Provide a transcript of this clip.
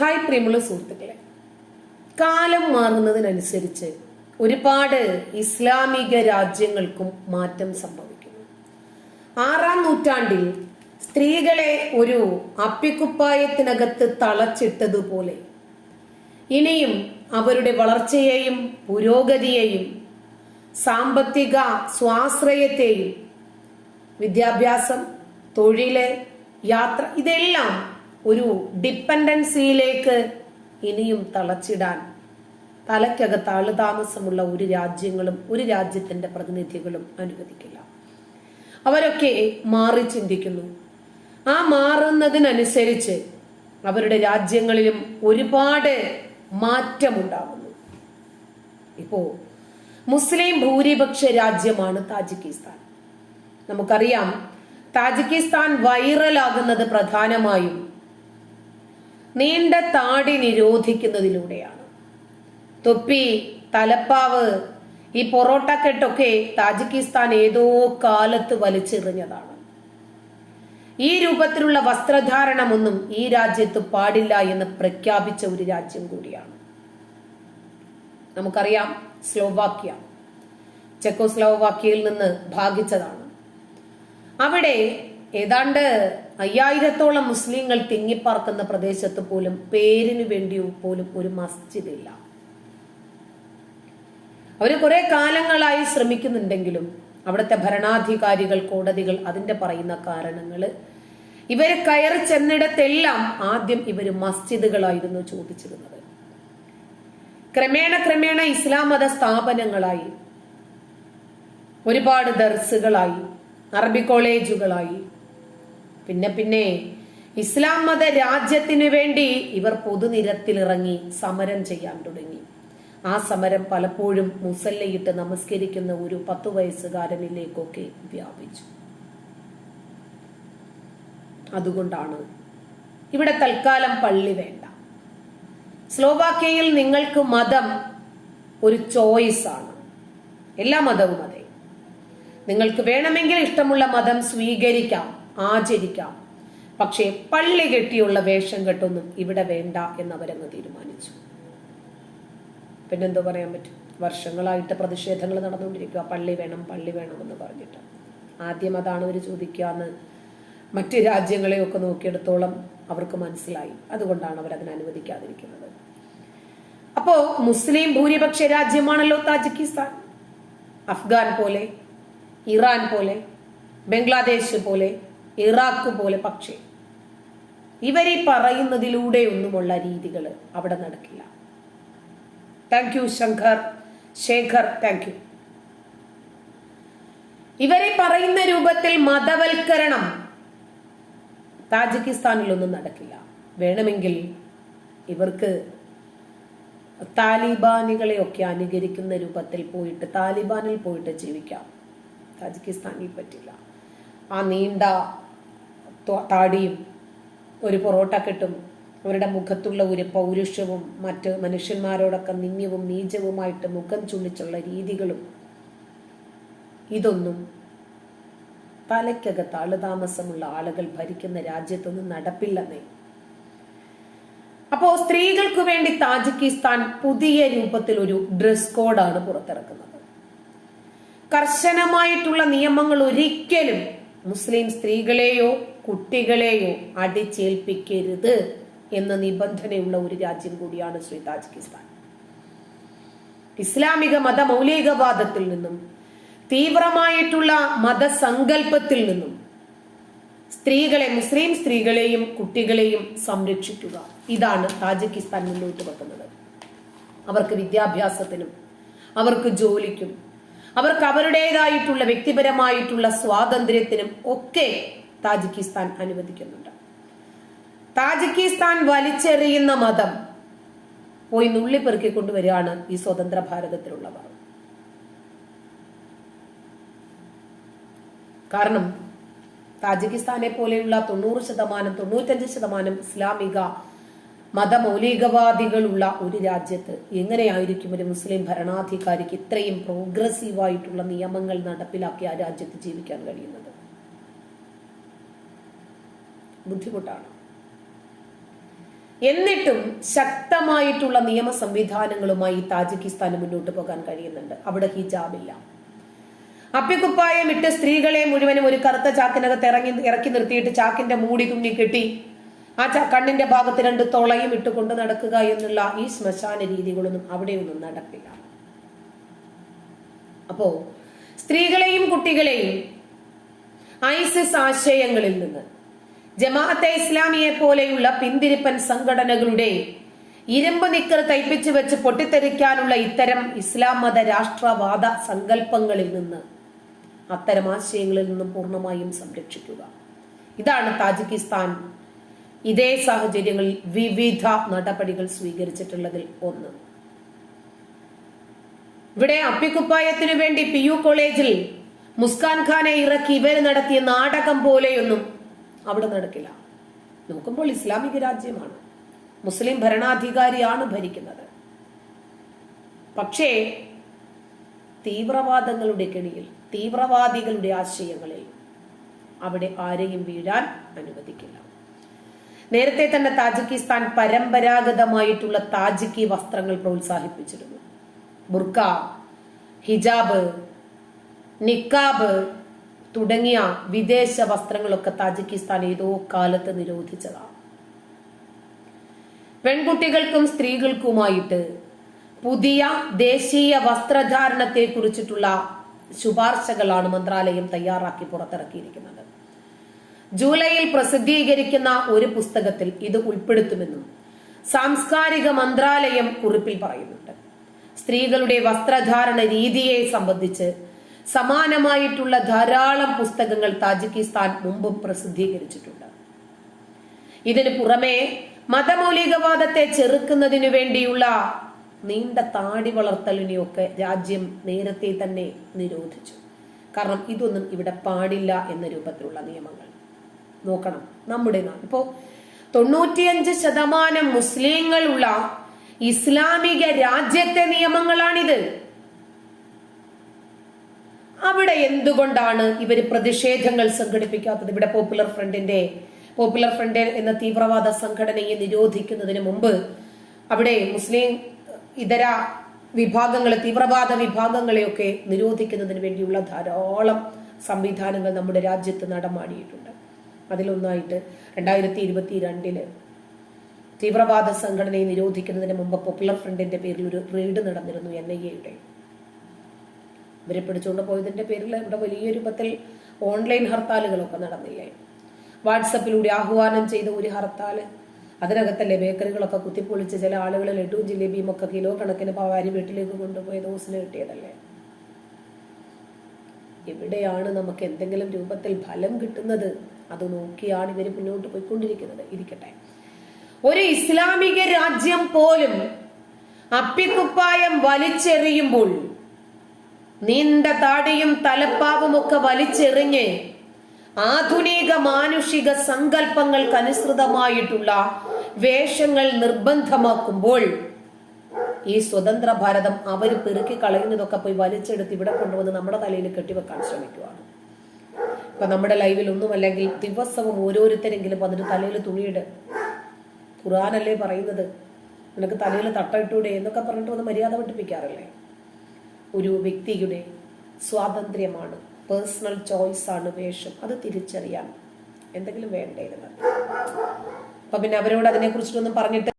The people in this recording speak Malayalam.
ഹായ് പ്രിയമുള്ള സുഹൃത്തുക്കളെ. കാലം മാറുന്നതിനനുസരിച്ച് ഒരുപാട് ഇസ്ലാമിക രാജ്യങ്ങൾക്കും മാറ്റം സംഭവിക്കുന്നു. ആറാം നൂറ്റാണ്ടിൽ സ്ത്രീകളെ ഒരു അപ്പിക്കുപ്പായത്തിനകത്ത് തളച്ചിട്ടതുപോലെ ഇനിയും അവരുടെ വളർച്ചയെയും പുരോഗതിയെയും സാമ്പത്തിക സ്വാശ്രയത്തെയും വിദ്യാഭ്യാസം തൊഴിൽ യാത്ര ഇതെല്ലാം ഒരു ഡിപ്പെൻഡൻസിയിലേക്ക് ഇനിയും തളച്ചിടാൻ തലയ്ക്കകത്ത് ആളുതാമസമുള്ള ഒരു രാജ്യങ്ങളും ഒരു രാജ്യത്തിന്റെ പ്രതിനിധികളും അനുവദിക്കില്ല. അവരൊക്കെ മാറി ചിന്തിക്കുന്നു. ആ മാറുന്നതിനനുസരിച്ച് അവരുടെ രാജ്യങ്ങളിലും ഒരുപാട് മാറ്റമുണ്ടാകുന്നു. ഇപ്പോ മുസ്ലിം ഭൂരിപക്ഷ രാജ്യമാണ് താജിക്കിസ്ഥാൻ. നമുക്കറിയാം താജിക്കിസ്ഥാൻ വൈറലാകുന്നത് പ്രധാനമായും നീണ്ട താടി നിരോധിക്കുന്നതിലൂടെയാണ്. തൊപ്പി തലപ്പാവ് ഈ പൊറോട്ട കെട്ടൊക്കെ താജിക്കിസ്ഥാൻ ഏതോ കാലത്ത് വലിച്ചെറിഞ്ഞതാണ്. ഈ രൂപത്തിലുള്ള വസ്ത്രധാരണമൊന്നും ഈ രാജ്യത്ത് പാടില്ല എന്ന് പ്രഖ്യാപിച്ച ഒരു രാജ്യം കൂടിയാണ്. നമുക്കറിയാം സ്ലോവാക്യ. ചെക്കോസ്ലോവാക്യയിൽ നിന്ന് ഭാഗിച്ചതാണ്. അവിടെ ഏതാണ്ട് അയ്യായിരത്തോളം മുസ്ലിങ്ങൾ തിങ്ങിപ്പാർക്കുന്ന പ്രദേശത്ത് പോലും പേരിന് വേണ്ടി പോലും ഒരു മസ്ജിദ് ഇല്ല അവർ കുറെ കാലങ്ങളായി ശ്രമിക്കുന്നുണ്ടെങ്കിലും അവിടുത്തെ ഭരണാധികാരികൾ കോടതികൾ അതിന്റെ പറയുന്ന കാരണങ്ങൾ ഇവർ കയറി ചെന്നിടത്തെല്ലാം ആദ്യം ഇവർ മസ്ജിദുകളായിരുന്നു ചോദിച്ചിരുന്നത്. ക്രമേണ ക്രമേണ ഇസ്ലാം മത സ്ഥാപനങ്ങളായി ഒരുപാട് ദർസുകളായി അറബി കോളേജുകളായി പിന്നെ പിന്നെ ഇസ്ലാം മത രാജ്യത്തിനു വേണ്ടി ഇവർ പൊതുനിരത്തിലിറങ്ങി സമരം ചെയ്യാൻ തുടങ്ങി. ആ സമരം പലപ്പോഴും മുസല്ലയിട്ട് നമസ്കരിക്കുന്ന ഒരു പത്തു വയസ്സുകാരനിലേക്കൊക്കെ വ്യാപിച്ചു. അതുകൊണ്ടാണ് ഇവിടെ തൽക്കാലം പള്ളി വേണ്ട. സ്ലോവാക്യയിൽ നിങ്ങൾക്ക് മതം ഒരു ചോയ്സ് ആണ്. എല്ലാ മതവും അതെ. നിങ്ങൾക്ക് വേണമെങ്കിൽ ഇഷ്ടമുള്ള മതം സ്വീകരിക്കാം. ആചരിക്കാം. പക്ഷേ പള്ളി കെട്ടിയുള്ള വേഷം കെട്ടൊന്നും ഇവിടെ വേണ്ട എന്ന് അവരങ്ങ് തീരുമാനിച്ചു. പിന്നെന്തോ പറയാൻ പറ്റും? വർഷങ്ങളായിട്ട് പ്രതിഷേധങ്ങൾ നടന്നുകൊണ്ടിരിക്കുക. പള്ളി വേണം പള്ളി വേണം എന്ന് പറഞ്ഞിട്ട്. ആദ്യം അതാണ് അവർ ചോദിക്കുക എന്ന് മറ്റ് രാജ്യങ്ങളെയൊക്കെ നോക്കിയെടുത്തോളം അവർക്ക് മനസ്സിലായി. അതുകൊണ്ടാണ് അവർ അതിനെ അനുവദിക്കാതിരിക്കുന്നത്. അപ്പോ മുസ്ലിം ഭൂരിപക്ഷ രാജ്യമാണല്ലോ താജിക്കിസ്ഥാൻ. അഫ്ഗാൻ പോലെ ഇറാൻ പോലെ ബംഗ്ലാദേശ് പോലെ ഇറാഖ് പോലെ പക്ഷേ ഇവരെ പറയുന്നതിലൂടെ ഒന്നുമുള്ള രീതികൾ അവിടെ നടക്കില്ല. Thank you Shankar. Shekhar thank you ഇവരെ പറയുന്ന രൂപത്തിൽ മതവൽക്കരണം താജിക്കിസ്ഥാനിലൊന്നും നടക്കില്ല. വേണമെങ്കിൽ ഇവർക്ക് താലിബാനികളെയൊക്കെ അനുകരിക്കുന്ന രൂപത്തിൽ പോയിട്ട് താലിബാനിൽ പോയിട്ട് ജീവിക്കാം. താജിക്കിസ്ഥാനിൽ പറ്റില്ല. ആ നീണ്ട താടിയും ഒരു പൊറോട്ട കെട്ടും അവരുടെ മുഖത്തുള്ള ഒരു പൗരുഷവും മറ്റ് മനുഷ്യന്മാരോടൊക്കെ നിന്യവും നീചവുമായിട്ട് മുഖം ചുള്ളിച്ചുള്ള രീതികളും ഇതൊന്നും തലയ്ക്കകത്ത് ആളുതാമസമുള്ള ആളുകൾ ഭരിക്കുന്ന രാജ്യത്തൊന്നും നടപ്പില്ലെന്നേ. അപ്പോ സ്ത്രീകൾക്ക് വേണ്ടി താജിക്കിസ്ഥാൻ പുതിയ രൂപത്തിൽ ഒരു ഡ്രസ് കോഡാണ് പുറത്തിറക്കുന്നത്. കർശനമായിട്ടുള്ള നിയമങ്ങൾ ഒരിക്കലും മുസ്ലിം സ്ത്രീകളെയോ കുട്ടികളെയോ അടിച്ചേൽപ്പിക്കരുത് എന്ന നിബന്ധനയുള്ള ഒരു രാജ്യം കൂടിയാണ് ശ്രീ താജിക്കിസ്ഥാൻ. ഇസ്ലാമിക മതമൗലികവാദത്തിൽ നിന്നും തീവ്രമായിട്ടുള്ള മതസങ്കല്പത്തിൽ നിന്നും സ്ത്രീകളെ മുസ്ലിം സ്ത്രീകളെയും കുട്ടികളെയും സംരക്ഷിക്കുക. ഇതാണ് താജിക്കിസ്ഥാൻ മുന്നോട്ട് വെക്കുന്നത്. അവർക്ക് വിദ്യാഭ്യാസത്തിനും അവർക്ക് ജോലിക്കും അവർക്ക് അവരുടേതായിട്ടുള്ള വ്യക്തിപരമായിട്ടുള്ള സ്വാതന്ത്ര്യത്തിനും ഒക്കെ താജിക്കിസ്ഥാൻ അനുവദിക്കുന്നുണ്ട്. താജിക്കിസ്ഥാൻ വലിച്ചെറിയുന്ന മതം പോയി നുള്ളിപ്പെറുക്കി കൊണ്ടുവരികയാണ് ഈ സ്വതന്ത്ര ഭാരതത്തിലുള്ളവർ. കാരണം താജിക്കിസ്ഥാനെ പോലെയുള്ള തൊണ്ണൂറ് ശതമാനം തൊണ്ണൂറ്റഞ്ച് ശതമാനം ഇസ്ലാമിക മതമൗലികവാദികളുള്ള ഒരു രാജ്യത്ത് എങ്ങനെയായിരിക്കും ഒരു മുസ്ലിം ഭരണാധികാരിക്ക് ഇത്രയും പ്രോഗ്രസീവായിട്ടുള്ള നിയമങ്ങൾ നടപ്പിലാക്കി ആ രാജ്യത്ത് ജീവിക്കാൻ കഴിയുന്നത്? ബുദ്ധിമുട്ടാണ്. എന്നിട്ടും ശക്തമായിട്ടുള്ള നിയമ സംവിധാനങ്ങളുമായി താജിക്കിസ്ഥാന് മുന്നോട്ട് പോകാൻ കഴിയുന്നുണ്ട്. അവിടെ ഹിജാബില്ല. അപ്പിക്കുപ്പായം ഇട്ട് സ്ത്രീകളെ മുഴുവനും ഒരു കറുത്ത ചാക്കിനകത്ത് ഇറങ്ങി ഇറക്കി നിർത്തിയിട്ട് ചാക്കിന്റെ മൂടി തുന്നി കെട്ടി ആ കണ്ണിന്റെ ഭാഗത്ത് രണ്ട് തൊളയും ഇട്ട് കൊണ്ടു നടക്കുക എന്നുള്ള ഈ ശ്മശാന രീതികളൊന്നും അവിടെയൊന്നും നടപ്പില്ല അപ്പോ സ്ത്രീകളെയും കുട്ടികളെയും ഐസിസ് ആശയങ്ങളിൽ നിന്ന് ജമാഅത്തെ ഇസ്ലാമിയെ പോലെയുള്ള പിന്തിരിപ്പൻ സംഘടനകളുടെ ഇരുമ്പ് നിക്കർ തയ്പ്പിച്ചു വെച്ച് പൊട്ടിത്തെറിക്കാനുള്ള ഇത്തരം ഇസ്ലാം മത രാഷ്ട്രവാദ സങ്കല്പങ്ങളിൽ നിന്ന് അത്തരം ആശയങ്ങളിൽ നിന്നും പൂർണമായും സംരക്ഷിക്കുക. ഇതാണ് താജിക്കിസ്ഥാൻ. ഇതേ സാഹചര്യങ്ങളിൽ വിവിധ നടപടികൾ സ്വീകരിച്ചിട്ടുള്ളതിൽ ഒന്ന്. ഇവിടെ അപ്പിക്കുപ്പായത്തിനു വേണ്ടി പി കോളേജിൽ മുസ്കാൻ ഖാനെ ഇറക്കി ഇവർ നടത്തിയ നാടകം പോലെയൊന്നും അവിടെ നടക്കില്ല നോക്കുമ്പോൾ ഇസ്ലാമിക രാജ്യമാണ്. മുസ്ലിം ഭരണാധികാരിയാണ് ഭരിക്കുന്നത്. പക്ഷേ തീവ്രവാദങ്ങളുടെ കെണിയിൽ തീവ്രവാദികളുടെ ആശയങ്ങളിൽ അവിടെ ആരെയും വീഴാൻ അനുവദിക്കില്ല. നേരത്തെ തന്നെ താജിക്കിസ്ഥാൻ പരമ്പരാഗതമായിട്ടുള്ള താജിക്കി വസ്ത്രങ്ങൾ പ്രോത്സാഹിപ്പിച്ചിരുന്നു. ബുർക്ക ഹിജാബ് നിക്കാബ് തുടങ്ങിയ വിദേശ വസ്ത്രങ്ങളൊക്കെ താജിക്കിസ്ഥാൻ ഏതോ കാലത്ത് നിരോധിച്ചതാണ് പെൺകുട്ടികൾക്കും സ്ത്രീകൾക്കുമായിട്ട് പുതിയ ദേശീയ വസ്ത്രധാരണത്തെ കുറിച്ചിട്ടുള്ള ശുപാർശകളാണ് മന്ത്രാലയം തയ്യാറാക്കി പുറത്തിറക്കിയിരിക്കുന്നത്. ജൂലൈയിൽ പ്രസിദ്ധീകരിക്കുന്ന ഒരു പുസ്തകത്തിൽ ഇത് ഉൾപ്പെടുത്തുമെന്നും സാംസ്കാരിക മന്ത്രാലയം കുറിപ്പിൽ പറയുന്നുണ്ട്. സ്ത്രീകളുടെ വസ്ത്രധാരണ രീതിയെ സംബന്ധിച്ച് സമാനമായിട്ടുള്ള ധാരാളം പുസ്തകങ്ങൾ താജിക്കിസ്ഥാൻ മുമ്പ് പ്രസിദ്ധീകരിച്ചിട്ടുണ്ട്. ഇതിനു പുറമെ മതമൗലികവാദത്തെ ചെറുക്കുന്നതിനു വേണ്ടിയുള്ള നീണ്ട താടി വളർത്തലിനെയൊക്കെ രാജ്യം നേരത്തെ തന്നെ നിരോധിച്ചു. കാരണം ഇതൊന്നും ഇവിടെ പാടില്ല എന്ന രൂപത്തിലുള്ള നിയമങ്ങൾ. നോക്കണം നമ്മുടെ നാട്. ഇപ്പോ തൊണ്ണൂറ്റിയഞ്ച് ശതമാനം മുസ്ലിങ്ങളുള്ള ഇസ്ലാമിക രാജ്യത്തെ നിയമങ്ങളാണിത്. അവിടെ എന്തുകൊണ്ടാണ് ഇവർ പ്രതിഷേധങ്ങൾ സംഘടിപ്പിക്കാത്തത്? ഇവിടെ പോപ്പുലർ ഫ്രണ്ടിന്റെ പോപ്പുലർ ഫ്രണ്ട് എന്ന തീവ്രവാദ സംഘടനയെ നിരോധിക്കുന്നതിന് മുമ്പ് അവിടെ മുസ്ലിം ഇതര വിഭാഗങ്ങളെ തീവ്രവാദ വിഭാഗങ്ങളെയൊക്കെ നിരോധിക്കുന്നതിന് വേണ്ടിയുള്ള ധാരാളം സംവിധാനങ്ങൾ നമ്മുടെ രാജ്യത്ത് നടമാടിയിട്ടുണ്ട്. അതിലൊന്നായിട്ട് രണ്ടായിരത്തി ഇരുപത്തി രണ്ടിൽ തീവ്രവാദ സംഘടനയെ നിരോധിക്കുന്നതിന് മുമ്പ് പോപ്പുലർ ഫ്രണ്ടിന്റെ പേരിൽ ഒരു റെയ്ഡ് നടന്നിരുന്നു എൻ ഐ എയുടെ ഇവരെ പിടിച്ചുകൊണ്ട് പോയതിന്റെ പേരിൽ ഇവിടെ വലിയ രൂപത്തിൽ ഓൺലൈൻ ഹർത്താലുകളൊക്കെ നടന്നില്ലേ? വാട്സപ്പിലൂടെ ആഹ്വാനം ചെയ്ത ഒരു ഹർത്താൽ അതിനകത്തല്ലേ ബേക്കറികളൊക്കെ കുത്തിപ്പൊളിച്ച് ചില ആളുകൾ ലഡുവും ജിലേബിയും ഒക്കെ കിലോ കണക്കിന് പവാരി വീട്ടിലേക്ക് കൊണ്ടുപോയ ദോസിന് കിട്ടിയതല്ലേ? എവിടെയാണ് നമുക്ക് എന്തെങ്കിലും രൂപത്തിൽ ഫലം കിട്ടുന്നത്? അത് നോക്കിയാണ് ഇവർ മുന്നോട്ട് പോയിക്കൊണ്ടിരിക്കുന്നത്. ഇരിക്കട്ടെ. ഒരു ഇസ്ലാമിക രാജ്യം പോലും അപ്പിക്കുപ്പായം വലിച്ചെറിയുമ്പോൾ നീണ്ട താടിയും തലപ്പാവും ഒക്കെ വലിച്ചെറിഞ്ഞ് ആധുനിക മാനുഷിക സങ്കല്പങ്ങൾക്കനുസൃതമായിട്ടുള്ള വേഷങ്ങൾ നിർബന്ധമാക്കുമ്പോൾ ഈ സ്വതന്ത്ര ഭാരതം അവർ പെറുക്കി കളയുന്നതൊക്കെ പോയി വലിച്ചെടുത്ത് ഇവിടെ കൊണ്ടുവന്ന് നമ്മുടെ തലയിൽ കെട്ടിവെക്കാൻ ശ്രമിക്കുവാണ്. ഇപ്പൊ നമ്മുടെ ലൈവിൽ ഒന്നും അല്ലെങ്കിൽ ദിവസവും ഓരോരുത്തരെങ്കിലും അതിന് തലയിൽ തുണിയിട്. ഖുറാനല്ലേ പറയുന്നത്? നിനക്ക് തലയിൽ തട്ടിട്ടൂടെ എന്നൊക്കെ പറഞ്ഞിട്ട് വന്ന് മര്യാദ പഠിപ്പിക്കാറില്ലേ? ഒരു വ്യക്തിയുടെ സ്വാതന്ത്ര്യമാണ്. പേഴ്സണൽ ചോയ്സ് ആണ് വേഷം. അത് തിരിച്ചറിയാൻ എന്തെങ്കിലും വേണ്ടേ അപ്പൊ പിന്നെ അവരോട് അതിനെ കുറിച്ചിട്ടൊന്നും പറഞ്ഞിട്ട്